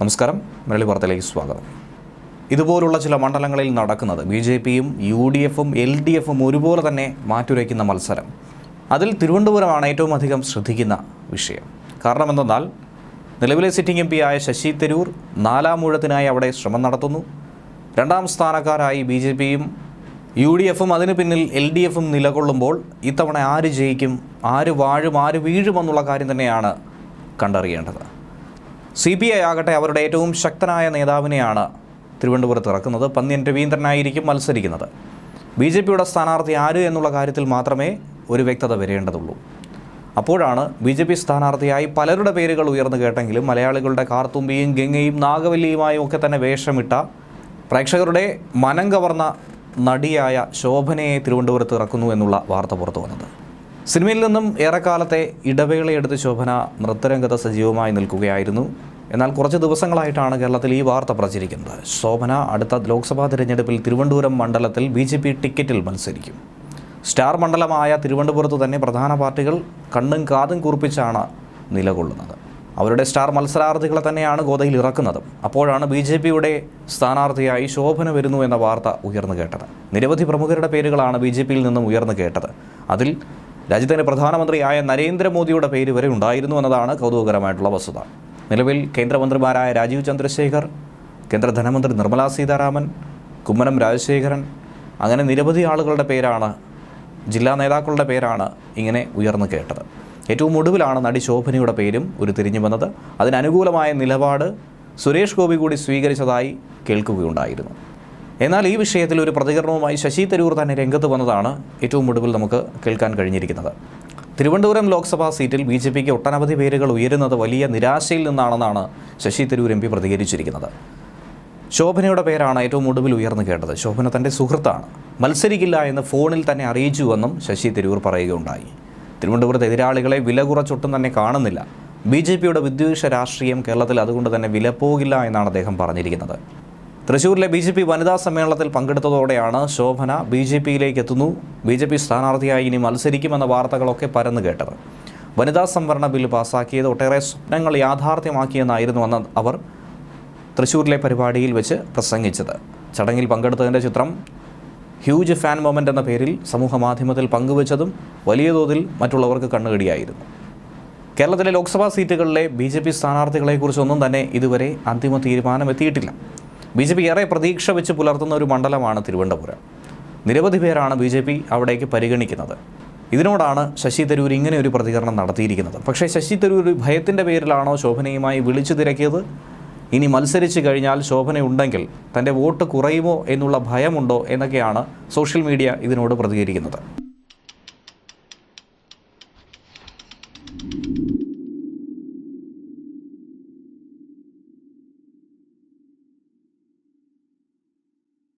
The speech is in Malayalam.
നമസ്കാരം. മലയാളി വാർത്തയിലേക്ക് സ്വാഗതം. ഇതുപോലുള്ള ചില മണ്ഡലങ്ങളിൽ നടക്കുന്നത് ബി ജെ പിയും യു ഡി എഫും എൽ ഡി എഫും ഒരുപോലെ തന്നെ മാറ്റുരയ്ക്കുന്ന മത്സരം. അതിൽ തിരുവനന്തപുരമാണ് ഏറ്റവും അധികം ശ്രദ്ധിക്കുന്ന വിഷയം. കാരണം എന്തെന്നാൽ നിലവിലെ സിറ്റിംഗ് എം പി ആയ ശശി തരൂർ നാലാം ഊഴത്തിനായി അവിടെ ശ്രമം നടത്തുന്നു. രണ്ടാം സ്ഥാനക്കാരായി ബി ജെ പിയും യു ഡി എഫും അതിന് പിന്നിൽ എൽ ഡി എഫും നിലകൊള്ളുമ്പോൾ ഇത്തവണ ആര് ജയിക്കും ആര് വാഴും ആര് വീഴുമെന്നുള്ള കാര്യം തന്നെയാണ് കണ്ടറിയേണ്ടത്. സി പി ഐ ആകട്ടെ അവരുടെ ഏറ്റവും ശക്തനായ നേതാവിനെയാണ് തിരുവനന്തപുരത്ത് ഇറക്കുന്നത്. പന്ന്യൻ രവീന്ദ്രനായിരിക്കും മത്സരിക്കുന്നത്. ബി ജെ പിയുടെ സ്ഥാനാർത്ഥി ആര് എന്നുള്ള കാര്യത്തിൽ മാത്രമേ ഒരു വ്യക്തത വരേണ്ടതുള്ളൂ. അപ്പോഴാണ് ബി ജെ പി സ്ഥാനാർത്ഥിയായി പലരുടെ പേരുകൾ ഉയർന്നു കേട്ടെങ്കിലും മലയാളികളുടെ കാർത്തുമ്പിയും ഗംഗയും നാഗവല്ലിയുമായും ഒക്കെ തന്നെ വേഷമിട്ട പ്രേക്ഷകരുടെ മനം കവർന്ന നടിയായ ശോഭനയെ തിരുവനന്തപുരത്ത് ഇറക്കുന്നു എന്നുള്ള വാർത്ത പുറത്തു വന്നത്. സിനിമയിൽ നിന്നും ഏറെക്കാലത്തെ ഇടവേളയെടുത്ത് ശോഭന നൃത്തരംഗത്ത് സജീവമായി നിൽക്കുകയായിരുന്നു. എന്നാൽ കുറച്ച് ദിവസങ്ങളായിട്ടാണ് കേരളത്തിൽ ഈ വാർത്ത പ്രചരിക്കുന്നത്. ശോഭന അടുത്ത ലോക്സഭാ തിരഞ്ഞെടുപ്പിൽ തിരുവനന്തപുരം മണ്ഡലത്തിൽ ബി ജെ പി ടിക്കറ്റിൽ മത്സരിക്കും. സ്റ്റാർ മണ്ഡലമായ തിരുവനന്തപുരത്ത് തന്നെ പ്രധാന പാർട്ടികൾ കണ്ണും കാതും കുറിപ്പിച്ചാണ് നിലകൊള്ളുന്നത്. അവരുടെ സ്റ്റാർ മത്സരാർത്ഥികളെ തന്നെയാണ് ഗോതയിൽ ഇറക്കുന്നതും. അപ്പോഴാണ് ബി ജെ പിയുടെ സ്ഥാനാർത്ഥിയായി ശോഭന വരുന്നു എന്ന വാർത്ത ഉയർന്നു കേട്ടത്. നിരവധി പ്രമുഖരുടെ പേരുകളാണ് ബി ജെ പിയിൽ നിന്നും ഉയർന്നു കേട്ടത്. അതിൽ രാജ്യത്തിന്റെ പ്രധാനമന്ത്രിയായ നരേന്ദ്രമോദിയുടെ പേര് വരെ ഉണ്ടായിരുന്നു എന്നതാണ് കൗതുകകരമായിട്ടുള്ള വസ്തുത. നിലവിൽ കേന്ദ്രമന്ത്രിമാരായ രാജീവ് ചന്ദ്രശേഖർ കേന്ദ്ര ധനമന്ത്രി നിർമ്മലാ സീതാരാമൻ കുമ്മനം രാജശേഖരൻ അങ്ങനെ നിരവധി ആളുകളുടെ പേരാണ് ജില്ലാ നേതാക്കളുടെ പേരാണ് ഇങ്ങനെ ഉയർന്നു കേട്ടത്. ഏറ്റവും ഒടുവിലാണ് നടി ശോഭനയുടെ പേരും ഒരു തിരിഞ്ഞു വന്നത്. അതിനനുകൂലമായ നിലപാട് സുരേഷ് ഗോപി കൂടി സ്വീകരിച്ചതായി കേൾക്കുകയുണ്ടായിരുന്നു. എന്നാൽ ഈ വിഷയത്തിൽ ഒരു പ്രതികരണവുമായി ശശി തരൂർ തന്നെ രംഗത്ത് വന്നതാണ് ഏറ്റവും ഒടുവിൽ നമുക്ക് കേൾക്കാൻ കഴിഞ്ഞിരിക്കുന്നത്. തിരുവനന്തപുരം ലോക്സഭാ സീറ്റിൽ ബി ജെ പിക്ക് ഒട്ടനവധി പേരുകൾ ഉയരുന്നത് വലിയ നിരാശയിൽ നിന്നാണെന്നാണ് ശശി തരൂർ എം പി പ്രതികരിച്ചിരിക്കുന്നത്. ശോഭനയുടെ പേരാണ് ഏറ്റവും ഒടുവിൽ ഉയർന്നു കേട്ടത്. ശോഭന തന്റെ സുഹൃത്താണ്. മത്സരിക്കില്ല എന്ന് ഫോണിൽ തന്നെ അറിയിച്ചുവെന്നും ശശി തരൂർ പറയുകയുണ്ടായി. തിരുവനന്തപുരത്തെ എതിരാളികളെ വില കുറച്ചൊട്ടും തന്നെ കാണുന്നില്ല. ബി ജെ പിയുടെ വിദ്വേഷ രാഷ്ട്രീയം കേരളത്തിൽ അതുകൊണ്ട് തന്നെ വിലപ്പോകില്ല എന്നാണ് അദ്ദേഹം പറഞ്ഞിരിക്കുന്നത്. തൃശ്ശൂരിലെ ബി ജെ പി വനിതാ സമ്മേളനത്തിൽ പങ്കെടുത്തതോടെയാണ് ശോഭന ബി ജെ പിയിലേക്ക് എത്തുന്നു. ബി ജെ പി സ്ഥാനാർത്ഥിയായി ഇനി മത്സരിക്കുമെന്ന വാർത്തകളൊക്കെ പരന്നു കേട്ടത്. വനിതാ സംവരണ ബില്ല് പാസാക്കിയത് ഒട്ടേറെ സ്വപ്നങ്ങൾ യാഥാർത്ഥ്യമാക്കിയെന്നായിരുന്നു അന്ന് അവർ തൃശൂരിലെ പരിപാടിയിൽ വെച്ച് പ്രസംഗിച്ചത്. ചടങ്ങിൽ പങ്കെടുത്തതിന്റെ ചിത്രം ഹ്യൂജ് ഫാൻ മൊമെന്റ് എന്ന പേരിൽ സമൂഹ മാധ്യമത്തിൽ പങ്കുവച്ചതും വലിയ തോതിൽ മറ്റുള്ളവർക്ക് കണ്ണുകടിയായിരുന്നു. കേരളത്തിലെ ലോക്സഭാ സീറ്റുകളിലെ ബി ജെ പി സ്ഥാനാർത്ഥികളെക്കുറിച്ചൊന്നും തന്നെ ഇതുവരെ അന്തിമ തീരുമാനം എത്തിയിട്ടില്ല ബി ജെ പി ഏറെ പ്രതീക്ഷ വെച്ച് പുലർത്തുന്ന ഒരു മണ്ഡലമാണ് തിരുവനന്തപുരം. നിരവധി പേരാണ് ബി ജെ പി അവിടേക്ക് പരിഗണിക്കുന്നത്. ഇതിനോടാണ് ശശി തരൂർ ഇങ്ങനെ ഒരു പ്രതികരണം നടത്തിയിരിക്കുന്നത്. പക്ഷേ ശശി തരൂർ ഭയത്തിന്റെ പേരിലാണോ ശോഭനയുമായി വിളിച്ചു തിരക്കിയത്? ഇനി മത്സരിച്ച് കഴിഞ്ഞാൽ ശോഭനയുണ്ടെങ്കിൽ തന്റെ വോട്ട് കുറയുമോ എന്നുള്ള ഭയമുണ്ടോ എന്നൊക്കെയാണ് സോഷ്യൽ മീഡിയ ഇതിനോട് പ്രതികരിക്കുന്നത്.